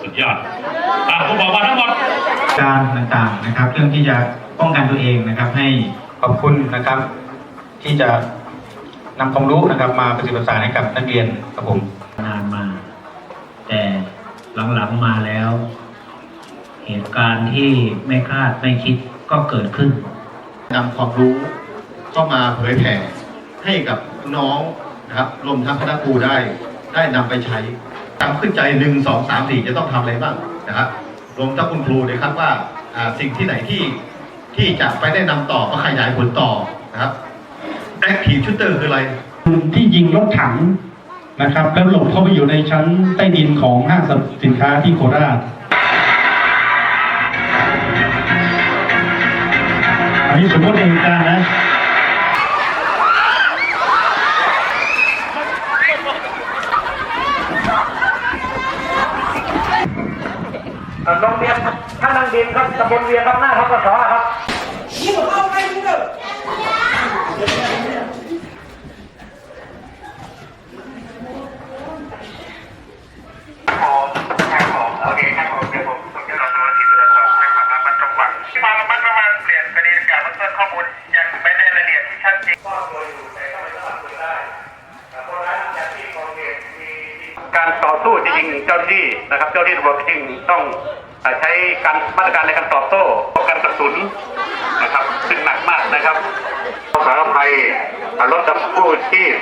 สุดยอดอะผมบอกมาทั้งหมดการต่างๆนะครับ เรื่องที่จะป้องกันตัวเองนะครับ ให้ขอบคุณนะครับ ที่จะนำความรู้นะครับ มาประสิทธิ์ประสานให้กับนักเรียนครับผมนานมา แต่หลังๆมาแล้ว เหตุการณ์ที่ไม่คาดไม่คิดก็เกิดขึ้นนำความรู้เข้ามาเผยแผ่ให้กับน้องนะครับรวมทั้งคณะครูได้ได้นำไปใช้ ตามขึ้นใจหนึ่งสองสามสี่จะต้องทำอะไรบ้างนะครับรวมทั้งคุณครูเลยครับว่าสิ่งที่ไหนที่ที่จะไปได้นำต่อก็ขยายผลต่อนะครับ Active Shooter คืออะไรที่ยิงรถถังนะครับ แล้วหลบเข้าไปอยู่ในชั้นใต้ดินของห้างสินค้าที่โคราชอันนี้สมมติเหตุการณ์นะ โรงเรียนท่านังดินครับ ตำบลเวียงครับหน้าทกศครับโอเคครับผมเดี๋ยวผมผมจะรอตัวที่ตรวจสอบให้ความระมัดระวังความระมัดระวังเปลี่ยนประเด็นการบันทึกข้อมูลยังไม่ได้รายละเอียดที่ชัดเจนการต่อสู้จริงๆเจ้าหน้าที่นะครับ เจ้าหน้าที่ตำรวจจริงต้อง ใช้การมาตรการในการตอบโต้ป้องกันกระสุนนะครับซึ่งหนักมากนะครับสารภัยรถดับกู้ชีพ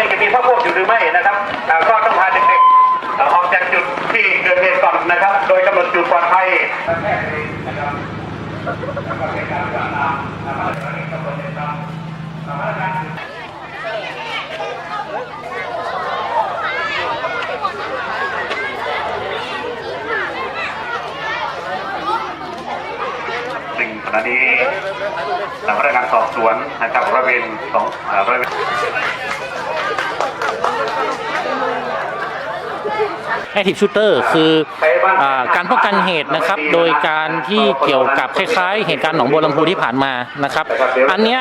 ยังจะมีพระพวกอยู่หรือไม่นะครับอ่ก็ต้องพาเด็กๆอออกจากจุดที่เกิดเหตุก่อนนะครับ โดยกำหนดจุดปลอดภัย ณะนี้ทางพนักงานสอบสวนนะครับบริเวณสองบริเวณ แอคทีฟชูเตอร์คืออการป้องกันเหตุนะครับ โดยการที่เกี่ยวกับคล้ายๆ เหตุการณ์หนองบัวลำพูที่ผ่านมานะครับ อันเนี้ย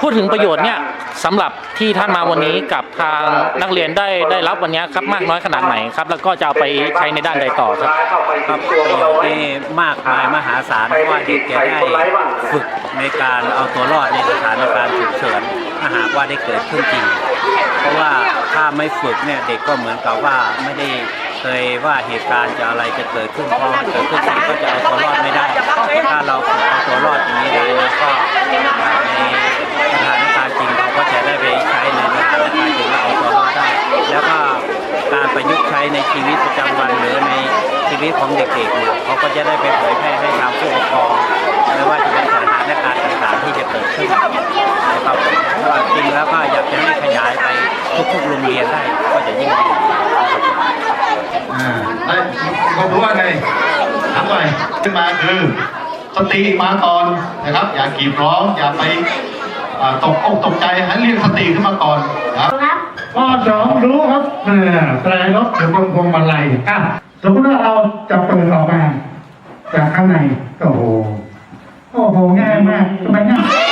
พูดถึงประโยชน์เนี่ยสำหรับที่ท่านมาวันนี้กับทางนักเรียนได้ได้รับวันนี้ครับมากน้อยขนาดไหนครับ แล้วก็จะเอาไปใช้ในด้านใดต่อครับครับประโยชน์นี่มากมายมหาศาลเพราะว่าเด็กจะได้ฝึกในการเอาตัวรอดในสถานการณ์ฉุกเฉิน ถ้าหากว่าได้เกิดขึ้นจริง เพราะว่าถ้าไม่ฝึกเนี่ยเด็กก็เหมือนกับว่าไม่ได้เคยว่าเหตุการณ์จะอะไรจะเกิดขึ้นพอมันเกิดขึ้นจริงก็จะเอาตัวรอดไม่ได้ ถ้าเราฝึกเอาตัวรอดอย่างนี้ได้แล้วก็ในสถานการณ์จริงเราก็จะได้ไปใช้ในสถานการณ์จริงแล้วเอาตัวรอดได้ แล้วก็การประยุกต์ใช้ในชีวิตประจำวันหรือในชีวิตของเด็กๆเนี่ยเขาก็จะได้ไปเผยแพร่ให้ทางผู้ปกครองไม่ว่าจะเป็นสถานการณ์ต่างๆที่จะเกิดขึ้น ทุกๆโรงเรียนได้ก็จะยิ่งดีอ่าได้ควารู้ว่าไงถามหน่อยขึ้นมาคือสติมาก่อนนะครับ อย่ากรีดร้องอย่าไปตกอกตกใจให้เรียกสติขึ้นมาก่อนครับข้อสองรู้ครับเออแตรรถอยู่บนพวงมาลัยอะสมมติว่าเราจะเปิดออกมาจากข้างในโอ้โหโอ้โหง่ายมากทำไมง่าย